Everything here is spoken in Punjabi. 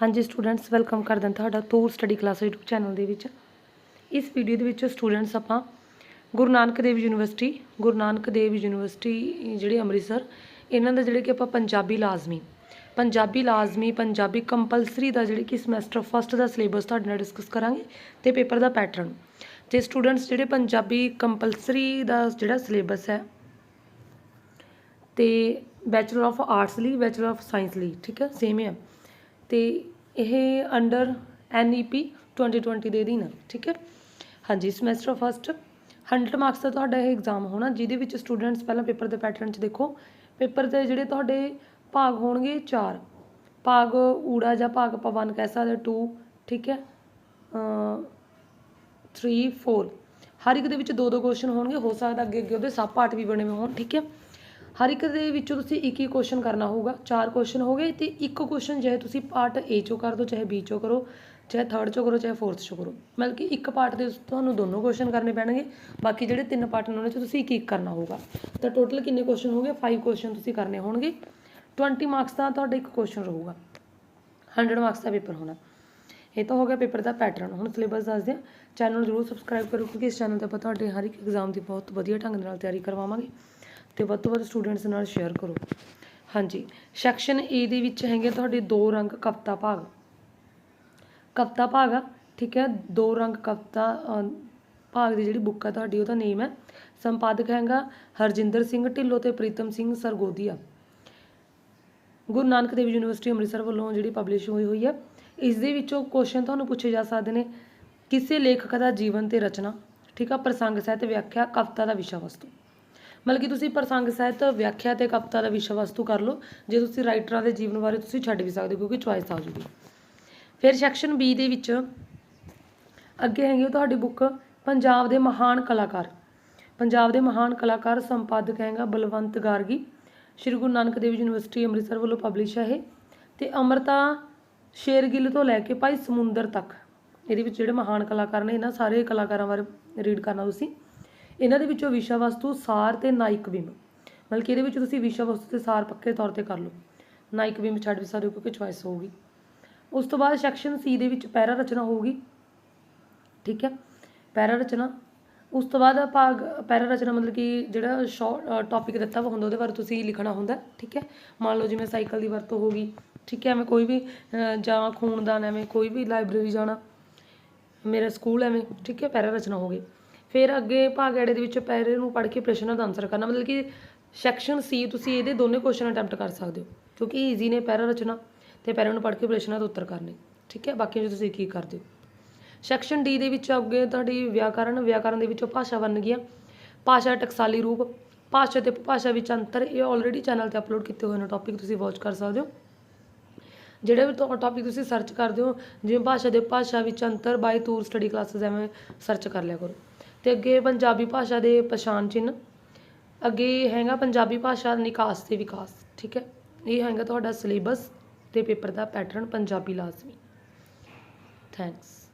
ਹਾਂਜੀ ਸਟੂਡੈਂਟਸ ਵੈਲਕਮ ਕਰਦੇ ਹਾਂ ਤੁਹਾਡਾ Toor study class YouTube channel ਦੇ ਵਿੱਚ। ਇਸ ਵੀਡੀਓ ਦੇ ਵਿੱਚ ਸਟੂਡੈਂਟਸ ਆਪਾਂ ਗੁਰੂ ਨਾਨਕ ਦੇਵ ਯੂਨੀਵਰਸਿਟੀ, ਗੁਰੂ ਨਾਨਕ ਦੇਵ ਯੂਨੀਵਰਸਿਟੀ ਜਿਹੜੇ ਅੰਮ੍ਰਿਤਸਰ, ਇਹਨਾਂ ਦਾ ਜਿਹੜੇ ਕਿ ਆਪਾਂ ਪੰਜਾਬੀ ਲਾਜ਼ਮੀ ਪੰਜਾਬੀ ਲਾਜ਼ਮੀ, ਪੰਜਾਬੀ ਕੰਪਲਸਰੀ ਦਾ ਜਿਹੜੇ ਕਿ ਸਮੈਸਟਰ ਫਸਟ ਦਾ ਸਿਲੇਬਸ ਤੁਹਾਡੇ ਨਾਲ ਡਿਸਕਸ ਕਰਾਂਗੇ ਤੇ ਪੇਪਰ ਦਾ ਪੈਟਰਨ ਤੇ ਸਟੂਡੈਂਟਸ ਜਿਹੜੇ ਪੰਜਾਬੀ ਕੰਪਲਸਰੀ ਦਾ ਜਿਹੜਾ ਸਿਲੇਬਸ ਹੈ ਤੇ ਬੈਚਲਰ ਆਫ ਆਰਟਸ ਲਈ ਬੈਚਲਰ ਆਫ ਸਾਇੰਸ ਲਈ, ਠੀਕ ਹੈ ਸੇਮ ਹੈ। ਤੇ ਇਹ ਅੰਡਰ ਐਨਈਪੀ 2020 ਦੇ ਅਧੀਨ ਠੀਕ ਹੈ? ਹਾਂਜੀ ਸਮੈਸਟਰ ਫਸਟ 100 ਮਾਰਕਸ ਦਾ ਤੁਹਾਡਾ ਇਹ ਐਗਜ਼ਾਮ ਹੋਣਾ, ਜਿਹਦੇ ਵਿੱਚ ਸਟੂਡੈਂਟਸ ਪਹਿਲਾਂ ਪੇਪਰ ਦੇ ਪੈਟਰਨ 'ਚ ਦੇਖੋ ਪੇਪਰ ਦੇ ਜਿਹੜੇ ਤੁਹਾਡੇ ਭਾਗ ਹੋਣਗੇ ਚਾਰ, ਭਾਗ ਊੜਾ ਜਾਂ ਭਾਗ ਆਪਾਂ 1 ਕਹਿ ਸਕਦੇ 2 ਠੀਕ ਹੈ? ਅ 3 4 ਹਰ ਇੱਕ ਦੇ ਵਿੱਚ ਦੋ ਦੋ ਕੁਐਸਚਨ ਹੋਣਗੇ, ਹੋ ਸਕਦਾ ਅੱਗੇ ਅੱਗੇ ਉਹਦੇ ਸਬ ਪਾਰਟ ਵੀ ਬਣੇ ਹੋਏ ਹੋਣ, ਠੀਕ ਹੈ? ਹਰ ਇੱਕ ਦੇ ਵਿੱਚੋਂ ਤੁਸੀਂ ਇੱਕ ਹੀ ਕੁਐਸਚਨ ਕਰਨਾ ਹੋਊਗਾ। ਚਾਰ ਕੁਐਸਚਨ ਹੋ ਗਏ ਤੇ ਇੱਕ ਕੁਐਸਚਨ ਚਾਹੇ ਤੁਸੀਂ ਪਾਰਟ A ਚੋਂ ਕਰ ਦਿਓ ਚਾਹੇ B ਚੋਂ ਕਰੋ, ਚਾਹੇ ਥਰਡ ਚੋਂ ਕਰੋ, ਚਾਹੇ ਫੋਰਥ ਚੋਂ ਕਰੋ। ਮਤਲਬ ਕਿ ਇੱਕ ਪਾਰਟ ਦੇ ਤੁਹਾਨੂੰ ਦੋਨੋਂ ਕੁਐਸਚਨ ਕਰਨੇ ਪੈਣਗੇ। ਬਾਕੀ ਜਿਹੜੇ ਤਿੰਨ ਪਾਰਟ ਨੇ ਉਹਨਾਂ 'ਚ ਤੁਸੀਂ ਇੱਕ ਇੱਕ ਕਰਨਾ ਹੋਊਗਾ। ਤਾਂ ਟੋਟਲ ਕਿੰਨੇ ਕੁਐਸਚਨ ਹੋਗੇ 5 ਕੁਐਸਚਨ ਤੁਸੀਂ ਕਰਨੇ ਹੋਣਗੇ। 20 ਮਾਰਕਸ ਦਾ ਤੁਹਾਡਾ ਇੱਕ ਕੁਐਸਚਨ ਰਹੂਗਾ। 100 ਮਾਰਕਸ ਦਾ ਪੇਪਰ ਹੋਣਾ। ਇਹ ਤਾਂ ਹੋ ਗਿਆ ਪੇਪਰ ਦਾ ਪੈਟਰਨ ਹੁਣ ਸਿਲੇਬਸ ਦੱਸਦੇ ਹਾਂ। ਚੈਨਲ ਨੂੰ ਜ਼ਰੂਰ ਸਬਸਕ੍ਰਾਈਬ ਕਰੋ, ਕਿਉਂਕਿ ਇਸ ਚੈਨਲ ਤੇ ਆਪਾਂ ਤੁਹਾਡੇ ਹਰ ਇੱਕ ਐਗਜ਼ਾਮ ਦੀ ਬਹੁਤ ਵਧੀਆ ਢੰਗ ਨਾਲ ਤਿਆਰੀ ਕਰਵਾਵਾਂਗੇ। ਤੇ ਵੱਧ ਤੋਂ ਵੱਧ ਸਟੂਡੈਂਟਸ ਨਾਲ ਸ਼ੇਅਰ ਕਰੋ। ਹਾਂਜੀ ਸੈਕਸ਼ਨ ਏ ਦੇ ਵਿੱਚ ਹੈਗੇ ਤੁਹਾਡੇ ਦੋ ਰੰਗ ਕਵਿਤਾ ਭਾਗ। ਕਵਿਤਾ ਭਾਗ ਆ, ਠੀਕ ਹੈ, ਦੋ ਰੰਗ ਕਵਿਤਾ ਭਾਗ ਦੀ ਜਿਹੜੀ ਬੁੱਕ ਆ ਤੁਹਾਡੀ, ਉਹਦਾ ਨੇਮ ਹੈ ਸੰਪਾਦਕ ਹੈਗਾ ਹਰਜਿੰਦਰ ਸਿੰਘ ਢਿੱਲੋਂ ਤੇ ਪ੍ਰੀਤਮ ਸਿੰਘ ਸਰਗੋਦੀਆ। ਗੁਰੂ ਨਾਨਕ ਦੇਵ ਯੂਨੀਵਰਸਿਟੀ ਅੰਮ੍ਰਿਤਸਰ ਵੱਲੋਂ ਜਿਹੜੀ ਪਬਲਿਸ਼ ਹੋਈ ਹੋਈ ਹੈ। ਇਸ ਦੇ ਵਿੱਚੋਂ ਕੁਐਸਚਨ ਤੁਹਾਨੂੰ ਪੁੱਛੇ ਜਾ ਸਕਦੇ ਨੇ, ਕਿਸੇ ਲੇਖਕ ਦਾ ਜੀਵਨ ਤੇ ਰਚਨਾ, ਠੀਕ ਆ, ਪ੍ਰਸੰਗ ਸਾਹਿਤ ਵਿਆਖਿਆ ਕਵਿਤਾ ਦਾ ਵਿਸ਼ਾ ਵਸਤੂ। ਮਤਲਬ ਕਿ ਤੁਸੀਂ ਪ੍ਰਸੰਗ ਸਾਹਿਤ ਵਿਆਖਿਆ ਤੇ ਕਵਿਤਾ ਦਾ ਵਿਸ਼ਾ ਵਸਤੂ ਕਰ ਲਓ। ਜੇ ਤੁਸੀਂ ਰਾਈਟਰਾਂ ਦੇ ਜੀਵਨ ਬਾਰੇ ਤੁਸੀਂ ਛੱਡ ਵੀ ਸਕਦੇ ਹੋ ਕਿਉਂਕਿ ਚੁਆਇਸ ਆ ਜੂਗੀ। ਫਿਰ ਸੈਕਸ਼ਨ ਬੀ ਦੇ ਵਿੱਚ ਅੱਗੇ ਹੈਗੀ ਤੁਹਾਡੀ ਬੁੱਕ ਪੰਜਾਬ ਦੇ ਮਹਾਨ ਕਲਾਕਾਰ। ਪੰਜਾਬ ਦੇ ਮਹਾਨ ਕਲਾਕਾਰ ਸੰਪਾਦਕ ਹੈਗਾ ਬਲਵੰਤ ਗਾਰਗੀ। ਸ਼੍ਰੀ ਗੁਰੂ ਨਾਨਕ ਦੇਵ ਯੂਨੀਵਰਸਿਟੀ ਅੰਮ੍ਰਿਤਸਰ ਵੱਲੋਂ ਪਬਲਿਸ਼ ਹੈ ਇਹ। ਤੇ ਅਮਰਤਾ ਸ਼ੇਰਗਿੱਲ ਤੋਂ ਲੈ ਕੇ ਭਾਈ ਸਮੁੰਦਰ ਤੱਕ। ਇਹਦੇ ਵਿੱਚ ਜਿਹੜੇ ਮਹਾਨ ਕਲਾਕਾਰ ਨੇ, ਇਹਨਾਂ ਸਾਰੇ ਕਲਾਕਾਰਾਂ ਬਾਰੇ ਰੀਡ ਕਰਨਾ ਤੁਸੀਂ। ਇਹਨਾਂ ਦੇ ਵਿੱਚੋਂ ਵਿਸ਼ਾ ਵਸਤੂ ਸਾਰ ਤੇ ਨਾਇਕ ਬਿੰਬ। ਮਤਲਬ ਕਿ ਇਹਦੇ ਵਿੱਚ ਤੁਸੀਂ ਵਿਸ਼ਾ ਵਸਤੂ ਤੇ ਸਾਰ ਪੱਕੇ ਤੌਰ ਤੇ ਕਰ ਲਓ। ਨਾਇਕ ਬਿੰਬ ਛੱਡ ਵੀ ਸਕਦੇ ਹੋ ਕਿਉਂਕਿ ਚੁਆਇਸ ਹੋਊਗੀ। ਉਸ ਤੋਂ ਬਾਅਦ ਸੈਕਸ਼ਨ ਸੀ ਦੇ ਵਿੱਚ ਪੈਰਾ ਰਚਨਾ ਹੋਊਗੀ। ਠੀਕ ਹੈ? ਪੈਰਾ ਰਚਨਾ। ਉਸ ਤੋਂ ਬਾਅਦ ਭਾਗ ਪੈਰਾ ਰਚਨਾ ਮਤਲਬ ਕਿ ਜਿਹੜਾ ਸ਼ਾਰਟ ਟੌਪਿਕ ਦਿੱਤਾ ਵਾ ਹੁੰਦਾ, ਉਹਦੇ ਬਾਰੇ ਤੁਸੀਂ ਲਿਖਣਾ ਹੁੰਦਾ, ਠੀਕ ਹੈ? ਮੰਨ ਲਓ ਜਿਵੇਂ ਸਾਈਕਲ ਦੀ ਵਰਤੋਂ ਹੋ ਗਈ ਠੀਕ ਹੈ? ਐਵੇਂ ਕੋਈ ਵੀ ਜਾਂ ਖੂਨਦਾਨ, ਐਵੇਂ ਕੋਈ ਵੀ ਲਾਇਬ੍ਰੇਰੀ ਜਾਣਾ। ਮੇਰਾ ਸਕੂਲ ਐਵੇਂ, ਠੀਕ ਹੈ? ਪੈਰਾ ਰਚਨਾ ਹੋ ਗਈ। ਫਿਰ ਅੱਗੇ ਭਾਗ ਐੜੇ ਦੇ ਵਿੱਚ ਪੈਰੇ ਨੂੰ ਪੜ੍ਹ ਕੇ ਪ੍ਰਸ਼ਨਾਂ ਦਾ ਆਨਸਰ ਕਰਨਾ। ਮਤਲਬ ਕਿ ਸੈਕਸ਼ਨ ਸੀ ਤੁਸੀਂ ਇਹਦੇ ਦੋਨੇ ਕੁਐਸਚਨ ਅਟੈਂਪਟ ਕਰ ਸਕਦੇ ਹੋ, ਕਿਉਂਕਿ ਈਜ਼ੀ ਨੇ ਪੈਰਾ ਰਚਨਾ ਤੇ ਪੈਰਾ ਨੂੰ ਪੜ੍ਹ ਕੇ ਪ੍ਰਸ਼ਨਾਂ ਦਾ ਉੱਤਰ ਕਰਨੇ। ਠੀਕ ਹੈ? ਬਾਕੀ ਜੋ ਤੁਸੀਂ ਕੀ ਕਰਦੇ ਹੋ। ਸੈਕਸ਼ਨ ਡੀ ਦੇ ਵਿੱਚ ਅੱਗੇ ਤੁਹਾਡੀ ਵਿਆਕਰਨ ਵਿਆਕਰਨ ਦੇ ਵਿੱਚੋਂ ਭਾਸ਼ਾ ਬਣ ਗਿਆ ਭਾਸ਼ਾ ਟਕਸਾਲੀ ਰੂਪ, ਭਾਸ਼ਾ ਤੇ ਭਾਸ਼ਾ ਵਿੱਚ ਅੰਤਰ ਇਹ ਆਲਰੇਡੀ ਚੈਨਲ ਤੇ ਅਪਲੋਡ ਕੀਤੇ ਹੋਏ ਨੇ ਟੌਪਿਕ ਤੁਸੀਂ ਵਾਚ ਕਰ ਸਕਦੇ ਹੋ। ਜਿਹੜਾ ਵੀ ਟੌਪਿਕ ਤੁਸੀਂ ਸਰਚ ਕਰਦੇ ਹੋ, ਜਿਵੇਂ ਭਾਸ਼ਾ ਦੇ ਭਾਸ਼ਾ ਵਿੱਚ ਅੰਤਰ ਬਾਈ ਤੂਰ ਸਟੱਡੀ ਕਲਾਸਿਸ ਐਵੇਂ ਸਰਚ ਕਰ ਲਿਆ ਕਰੋ। ਤੇ ਅੱਗੇ ਪੰਜਾਬੀ ਭਾਸ਼ਾ ਦੇ ਪਛਾਣ ਚਿੰਨ੍ਹ, ਅੱਗੇ ਹੈਗਾ ਪੰਜਾਬੀ ਭਾਸ਼ਾ ਨਿਕਾਸ ਤੇ ਵਿਕਾਸ, ਠੀਕ ਹੈ? ਇਹ ਹੈਗਾ ਤੁਹਾਡਾ ਸਿਲੇਬਸ ਤੇ ਪੇਪਰ ਦਾ ਪੈਟਰਨ ਪੰਜਾਬੀ ਲਾਜ਼ਮੀ। ਥੈਂਕਸ